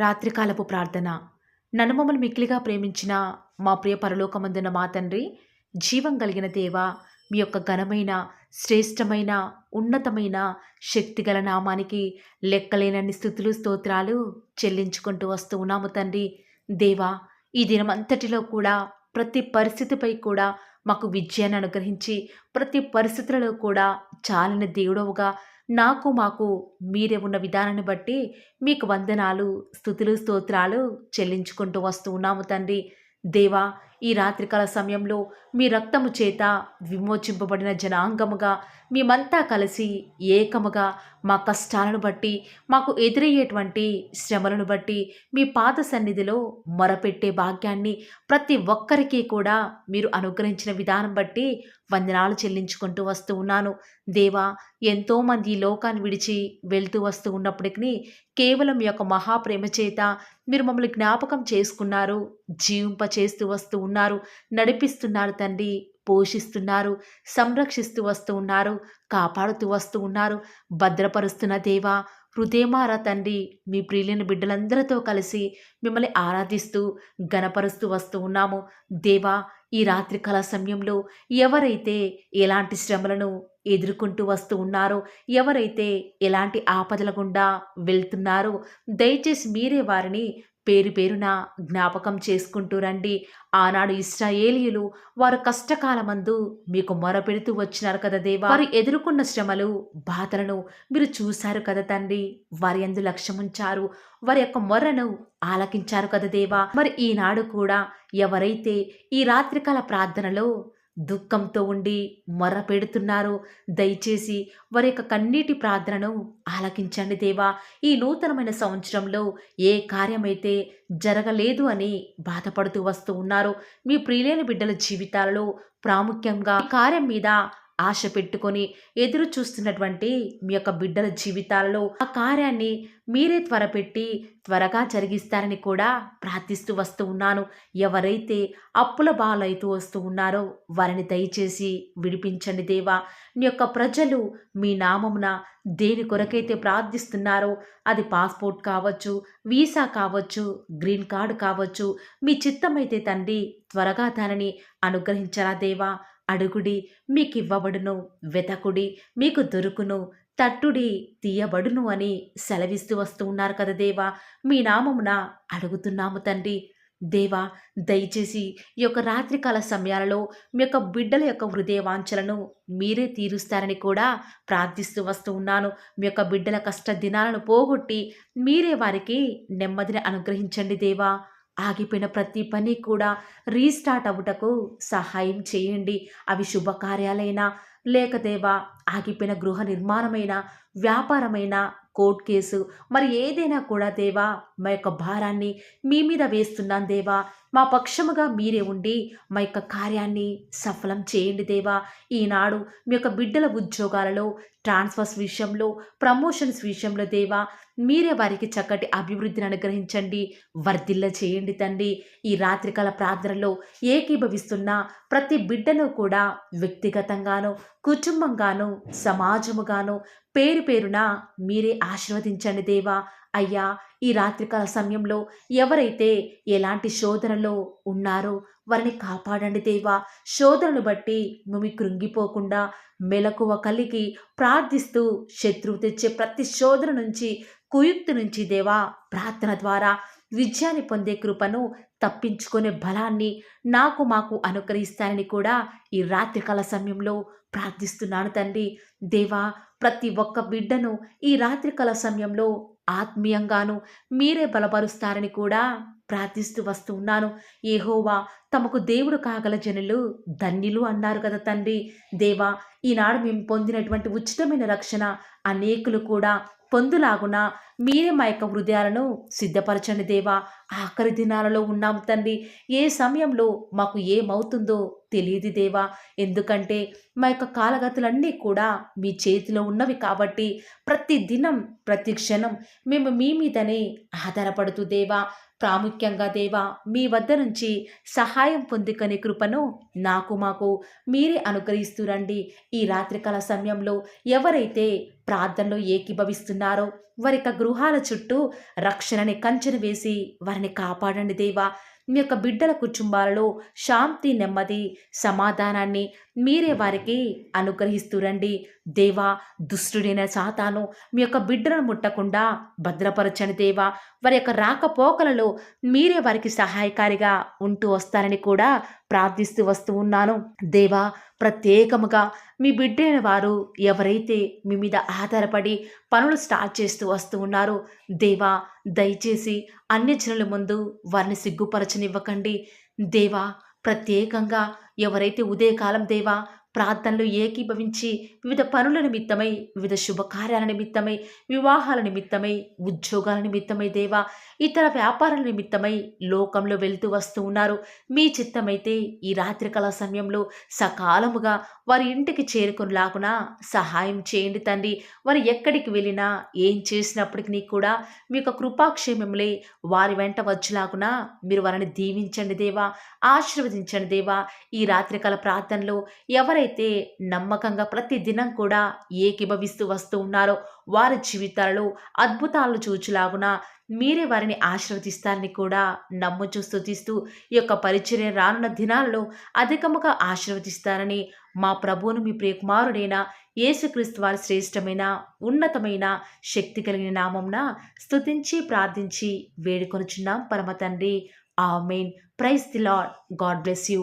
రాత్రికాలపు ప్రార్థన. నన్ను మమ్మల్ని మిక్కిలిగా ప్రేమించిన మా ప్రియ పరలోకమందున్న మా తండ్రి జీవం కలిగిన దేవ మీ యొక్క ఘనమైన శ్రేష్టమైన ఉన్నతమైన శక్తిగల నామానికి లెక్కలేనన్ని స్థుతులు స్తోత్రాలు చెల్లించుకుంటూ వస్తూ ఉన్నాము తండ్రి. దేవా ఈ దినమంతటిలో కూడా ప్రతి పరిస్థితిపై కూడా మాకు విజయాన్ని అనుగ్రహించి ప్రతి పరిస్థితులలో కూడా చాలిన దేవుడవుగా నాకు మాకు మీరే ఉన్న విధానాన్ని బట్టి మీకు వందనాలు స్థుతులు స్తోత్రాలు చెల్లించుకుంటూ వస్తూ ఉన్నాము తండ్రి. దేవా ఈ రాత్రికాల సమయంలో మీ రక్తము చేత విమోచింపబడిన జనాంగముగా మేమంతా కలిసి ఏకముగా మా కష్టాలను బట్టి మాకు ఎదురయ్యేటువంటి శ్రమలను బట్టి మీ పాద సన్నిధిలో మొరపెట్టే భాగ్యాన్ని ప్రతి ఒక్కరికి కూడా మీరు అనుగ్రహించిన విధానం బట్టి వందనాలు చెల్లించుకుంటూ వస్తూ ఉన్నాను. దేవా ఎంతోమంది ఈ లోకాన్ని విడిచి వెళ్తూ వస్తూ ఉన్నప్పటికీ కేవలం మీ యొక్క మహాప్రేమ చేత మీరు మమ్మల్ని జ్ఞాపకం చేసుకున్నారు జీవింప చేస్తూ వస్తూ ఉన్నారు. నడిపిస్తున్నారు తండ్రి. పోషిస్తున్నారు. సంరక్షిస్తూ వస్తూ ఉన్నారు. కాపాడుతూ వస్తూ ఉన్నారు. భద్రపరుస్తున్న దేవా హృదయమారా తండ్రి మీ ప్రియులైన బిడ్డలందరితో కలిసి మిమ్మల్ని ఆరాధిస్తూ గనపరుస్తూ వస్తూ ఉన్నాము. దేవా ఈ రాత్రికాల సమయంలో ఎవరైతే ఎలాంటి శ్రమలను ఎదుర్కొంటూ వస్తూ ఉన్నారో ఎవరైతే ఎలాంటి ఆపదల గుండా వెళ్తున్నారో దయచేసి మీరే వారిని పేరు పేరున జ్ఞాపకం చేసుకుంటూ రండి. ఆనాడు ఇస్రాయేలియులు వారు కష్టకాలమందు మీకు మొరపెడుతూ వచ్చినారు కదా దేవా? వారు ఎదుర్కొన్న శ్రమలు బాధలను మీరు చూశారు కదా తండ్రి. వారి అందు లక్ష్యముంచారు వారి యొక్క మొర్రను ఆలకించారు కదా దేవా? మరి ఈనాడు కూడా ఎవరైతే ఈ రాత్రికాల ప్రార్థనలో దుఃఖంతో ఉండి మొర్ర పెడుతున్నారు దయచేసి వారి యొక్క కన్నీటి ప్రార్థనను ఆలకించండి దేవా. ఈ నూతనమైన సంవత్సరంలో ఏ కార్యమైతే జరగలేదు అని బాధపడుతూ వస్తూ ఉన్నారు. మీ ప్రియులైన బిడ్డల జీవితాలలో ప్రాముఖ్యంగా కార్యం మీద ఆశ పెట్టుకొని ఎదురు చూస్తున్నటువంటి మీ యొక్క బిడ్డల జీవితాలలో ఆ కార్యాన్ని మీరే త్వరపెట్టి త్వరగా జరిగిస్తారని కూడా ప్రార్థిస్తూ వస్తూ ఉన్నాను. ఎవరైతే అప్పుల బాలైతూ వస్తూ ఉన్నారో వారిని దయచేసి విడిపించండి దేవా. నీ యొక్క ప్రజలు మీ నామమున దేని కొరకైతే ప్రార్థిస్తున్నారో అది పాస్పోర్ట్ కావచ్చు వీసా కావచ్చు గ్రీన్ కార్డు కావచ్చు మీ చిత్తమైతే తండ్రి త్వరగా దానిని అనుగ్రహించరా దేవా? అడుగుడి మీకు ఇవ్వబడును వెతకుడి మీకు దొరుకును తట్టుడి తీయబడును అని సెలవిస్తూ వస్తూ ఉన్నారు కదా దేవా. మీ నామమున అడుగుతున్నాము తండ్రి. దేవా దయచేసి ఈ యొక్క రాత్రికాల సమయాలలో మీ యొక్క బిడ్డల యొక్క హృదయ వాంఛలను మీరే తీరుస్తారని కూడా ప్రార్థిస్తూ వస్తూ ఉన్నాను. మీ యొక్క బిడ్డల కష్ట దినాలను పోగొట్టి మీరే వారికి నెమ్మదిని అనుగ్రహించండి దేవా. ఆగిపోయిన ప్రతి పని కూడా రీస్టార్ట్ అవ్వటకు సహాయం చేయండి. అవి శుభకార్యాలైనా లేక దేవా ఆగిపోయిన గృహ నిర్మాణమైన వ్యాపారమైన కోర్ట్ కేసు మరి ఏదైనా కూడా దేవా మా యొక్క భారాన్ని మీ మీద వేస్తున్నాను దేవా మా పక్షముగా మీరే ఉండి మా యొక్క కార్యాన్ని సఫలం చేయండి దేవా. ఈనాడు మీ యొక్క బిడ్డల ఉద్యోగాలలో ట్రాన్స్ఫర్స్ విషయంలో ప్రమోషన్స్ విషయంలో దేవా మీరే వారికి చక్కటి అభివృద్ధిని అనుగ్రహించండి వర్ధిల్ల చేయండి తండ్రి. ఈ రాత్రికాల ప్రార్థనలో ఏకీభవిస్తున్న ప్రతి బిడ్డను కూడా వ్యక్తిగతంగాను కుటుంబంగాను సమాజముగాను పేరు పేరున మీరే ఆశీర్వదించండి దేవా. అయ్యా ఈ రాత్రికాల సమయంలో ఎవరైతే ఎలాంటి శోధనలో ఉన్నారో వారిని కాపాడండి దేవా. శోధనను బట్టి మేము కృంగిపోకుండా మెలకువ కలిగి ప్రార్థిస్తూ శత్రువు తెచ్చే ప్రతి శోధన నుంచి కుయుక్తి నుంచి దేవా ప్రార్థన ద్వారా విజయాన్ని పొందే కృపను తప్పించుకునే బలాన్ని నాకు మాకు అనుగ్రహిస్తానని కూడా ఈ రాత్రికాల సమయంలో ప్రార్థిస్తున్నాను తండ్రి. దేవా ప్రతి ఒక్క బిడ్డను ఈ రాత్రికాల సమయంలో ఆత్మీయంగాను మీరే బలపరుస్తారని కూడా ప్రార్థిస్తూ వస్తూ ఉన్నాను. ఏహోవా తమకు దేవుడు కాగల జనులు ధన్యులు అన్నారు కదా తండ్రి. దేవా ఈనాడు మేము పొందినటువంటి ఉచితమైన రక్షణ అనేకులు కూడా పొందులాగున మీరే మా యొక్క హృదయాలను సిద్ధపరచండి దేవా. ఆఖరి దినాలలో ఉన్నాము తండ్రి. ఏ సమయంలో మాకు ఏమవుతుందో తెలియదు దేవా. ఎందుకంటే మా యొక్క కాలగతులన్నీ కూడా మీ చేతిలో ఉన్నవి కాబట్టి ప్రతి దినం ప్రతి క్షణం మేము మీ మీదనే ఆధారపడుతూ దేవా ప్రాముఖ్యంగా దేవా మీ వద్ద నుంచి సహాయం పొందుకనే కృపను నాకు మాకు మీరే అనుగ్రహిస్తూ రండి ఈ రాత్రికాల సమయంలో ఎవరైతే ప్రార్థనలో ఏకీభవిస్తున్నారో వారి యొక్క గృహాల చుట్టూ రక్షణని కంచెను వేసి వారిని కాపాడండి దేవా. మీ యొక్క బిడ్డల కుటుంబాలలో శాంతి నెమ్మది సమాధానాన్ని మీరే వారికి అనుగ్రహిస్తురండి. దేవా దుష్టుడైన సాతాను మీ యొక్క బిడ్డలను ముట్టకుండా భద్రపరచని దేవా. వారి యొక్క రాకపోకలలో మీరే వారికి సహాయకారిగా ఉంటూ వస్తారని కూడా ప్రార్థిస్తూ వస్తూ ఉన్నాను. దేవా ప్రత్యేకముగా మీ బిడ్డైన వారు ఎవరైతే మీ మీద ఆధారపడి పనులు స్టార్ట్ చేస్తూ వస్తూ ఉన్నారో దేవా దయచేసి అన్య జనుల ముందు వారిని సిగ్గుపరచనివ్వకండి. దేవా ప్రత్యేకంగా ఎవరైతే ఉదయకాలం దేవా ప్రార్థనలు ఏకీభవించి వివిధ పనుల నిమిత్తమై వివిధ శుభకార్యాల నిమిత్తమై వివాహాల నిమిత్తమై ఉద్యోగాల నిమిత్తమై దేవా ఇతర వ్యాపారాల నిమిత్తమై లోకంలో వెళ్తూ వస్తూ ఉన్నారు. మీ చిత్తమైతే ఈ రాత్రికాల సమయంలో సకాలముగా వారి ఇంటికి చేరుకునిలాగున సహాయం చేయండి తండ్రి. వారు ఎక్కడికి వెళ్ళినా ఏం చేసినప్పటికీ కూడా మీ యొక్క కృపాక్షేమంలే వారి వెంట వచ్చేలాగున మీరు వారిని దీవించండి దేవా ఆశీర్వదించండి దేవా. ఈ రాత్రికాల ప్రార్థనలో ఎవరైతే నమ్మకంగా ప్రతిదినం కూడా ఏకీభవిస్తూ వస్తూ ఉన్నారో వారి జీవితాలలో అద్భుతాలను చూచులాగున మీరే వారిని ఆశీర్వదిస్తారని కూడా నమ్ముచూ స్థుతిస్తూ ఈ యొక్క పరిచర్య రానున్న దినాల్లో అధికముగా ఆశీర్వదిస్తారని మా ప్రభువును మీ ప్రియకుమారుడైన యేసుక్రీస్తు వారి శ్రేష్టమైన ఉన్నతమైన శక్తి కలిగిన నామంన స్థుతించి ప్రార్థించి వేడుకొనుచున్నాం. పరమ తండ్రి. ఆ main praise the Lord God bless you.